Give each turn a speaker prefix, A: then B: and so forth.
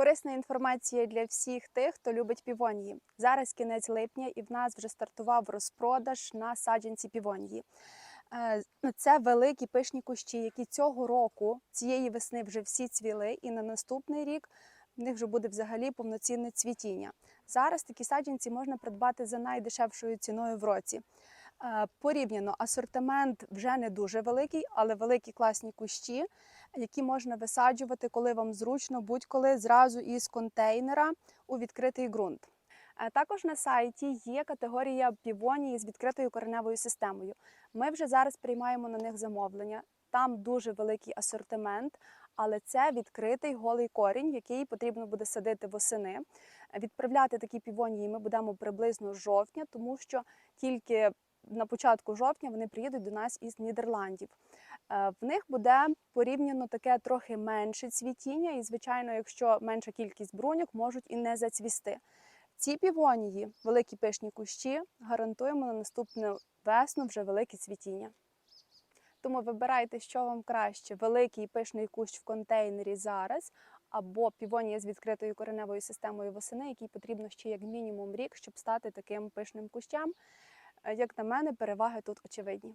A: Корисна інформація для всіх тих, хто любить півонії. Зараз кінець липня, і в нас вже стартував розпродаж на саджанці півонії. Е, ну, Це великі пишні кущі, які цього року, цієї весни, вже всі цвіли, і на наступний рік в них вже буде взагалі повноцінне цвітіння. Зараз такі саджанці можна придбати за найдешевшою ціною в році. Е, Порівняно асортимент вже не дуже великий, але великі класні кущі, які можна висаджувати, коли вам зручно, будь-коли зразу із контейнера у відкритий ґрунт. Е, Також на сайті є категорія півонії з відкритою кореневою системою. Ми вже зараз приймаємо на них замовлення. Там дуже великий асортимент, але це відкритий голий корінь, який потрібно буде садити восени. Відправляти такі півонії ми будемо приблизно жовтня, тому що тільки на початку жовтня вони приїдуть до нас із Нідерландів. Е, В них буде порівняно таке трохи менше цвітіння, і, звичайно, якщо менша кількість бруньок, можуть і не зацвісти. Ці півонії, великі пишні кущі, гарантуємо на наступну весну вже велике цвітіння. Тому вибирайте, що вам краще: великий пишний кущ в контейнері зараз, або півонія з відкритою кореневою системою восени, який потрібно ще як мінімум рік, щоб стати таким пишним кущем. Е, Як на мене, переваги тут очевидні.